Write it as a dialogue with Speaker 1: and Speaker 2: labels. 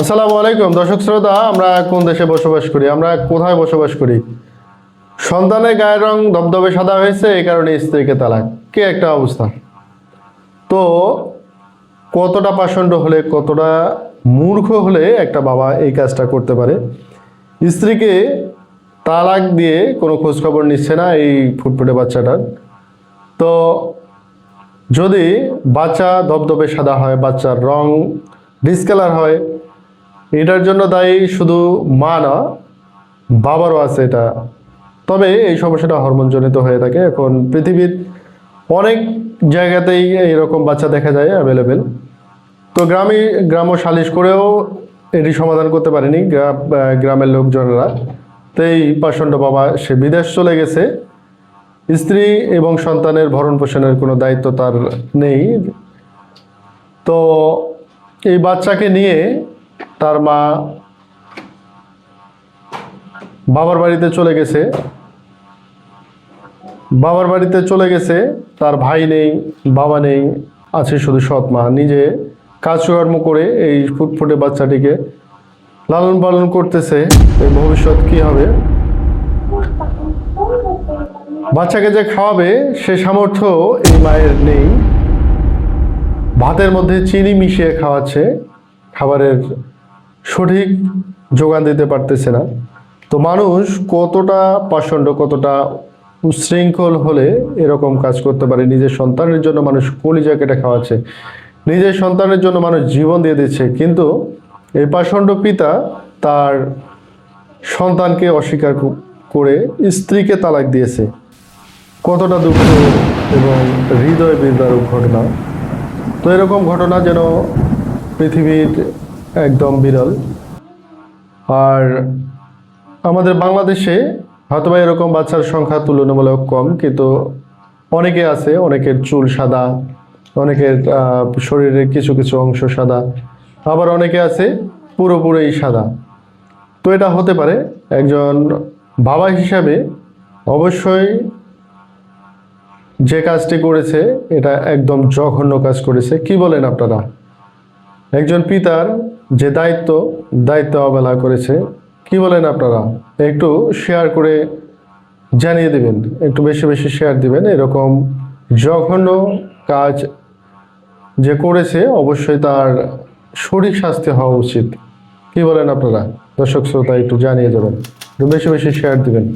Speaker 1: আসসালামু আলাইকুম। দর্শক শ্রোতা, আমরা কোন দেশে বসবাস করি? আমরা কোথায় বসবাস করি? সন্তানের গায়ের রং ধবধবে সাদা হয়েছে, এই কারণে স্ত্রীকে তালাক। কে একটা অবস্থা। তো কতটা পাষণ্ড হলে, কতটা মূর্খ হলে একটা বাবা এই কাজটা করতে পারে? স্ত্রীকে তালাক দিয়ে কোনো খোঁজখবর নিচ্ছে না এই ফুটফুটে বাচ্চাটার তো যদি বাচ্চা ধবধবে সাদা হয়, বাচ্চার রং ডিসকালার হয় এটার জন্য দায়ী শুধু মা না, বাবারও আছে এটা। তবে এই সমস্যাটা হরমোনজনিত হয়ে থাকে। এখন পৃথিবীর অনেক জায়গাতেই এরকম বাচ্চা দেখা যায় অ্যাভেলেবেল তো গ্রামে গ্রাম সালিশ করেও এটি সমাধান করতে পারেনি গ্রা- গ্রামের লোকজনেরা। তো এই পাষণ্ড বাবা, সে বিদেশ চলে গেছে। স্ত্রী এবং সন্তানের ভরণ পোষণের কোনো দায়িত্ব তার নেই। তো এই বাচ্চাকে নিয়ে তার মা বাবার বাড়িতে চলে গেছে। বাবার বাড়িতে চলে গেছে, তার ভাই নেই, বাবা নেই, আছে শুধু সৎ মা। নিজে কাজকর্ম করে এই ফুটফুটে বাচ্চাটিকে লালন পালন করতেছে, এই ভবিষ্যৎ কি হবে? বাচ্চাকে যে খাওয়াবে, সে সামর্থ্য এই মায়ের নেই। ভাতের মধ্যে চিনি মিশিয়ে খাওয়াচ্ছে, খাবারের সঠিক যোগান দিতে পারতেছে না। তো মানুষ কতটা পাষণ্ড, কতটা উশৃঙ্খল হলে এরকম কাজ করতে পারে? নিজের সন্তানের জন্য মানুষ কলিজা কেটে খাওয়াচ্ছে। নিজের সন্তানের জন্য মানুষ জীবন দিয়ে দিচ্ছে। কিন্তু এই পাষণ্ড পিতা তার সন্তানকে অস্বীকার করে স্ত্রীকে তালাক দিয়েছে। কতটা দুঃখ এবং হৃদয় বিদারক ঘটনা। তো এরকম ঘটনা যেন পৃথিবীর একদম বিরল। আর আমাদের বাংলাদেশে হয়তোবা এরকম বাচ্চার সংখ্যা তুলনামূলক কম, কিন্তু অনেকে আছে, অনেকের চুল সাদা, অনেকের শরীরের কিছু কিছু অংশ সাদা, আবার অনেকে আছে পুরোপুরি সাদা। তো এটা হতে পারে একজন বাবা হিসাবে অবশ্যই যে কাজটি করেছে, এটা একদম জঘন্য কাজ করেছে। কি বলেন আপনারা? একজন পিতার যে দায়িত্ব দায়িত্ব অবহেলা করেছে, কি বলেন আপনারা? একটু শেয়ার করে জানিয়ে দিবেন, একটু বেশি বেশি শেয়ার দিবেন। এরকম জঘন্য কাজ যে করেছে, অবশ্যই তার সঠিক শাস্তি হওয়া উচিত। কি বলেন আপনারা? দর্শক শ্রোতা, একটু জানিয়ে যাবেন একটু বেশি বেশি শেয়ার দিবেন।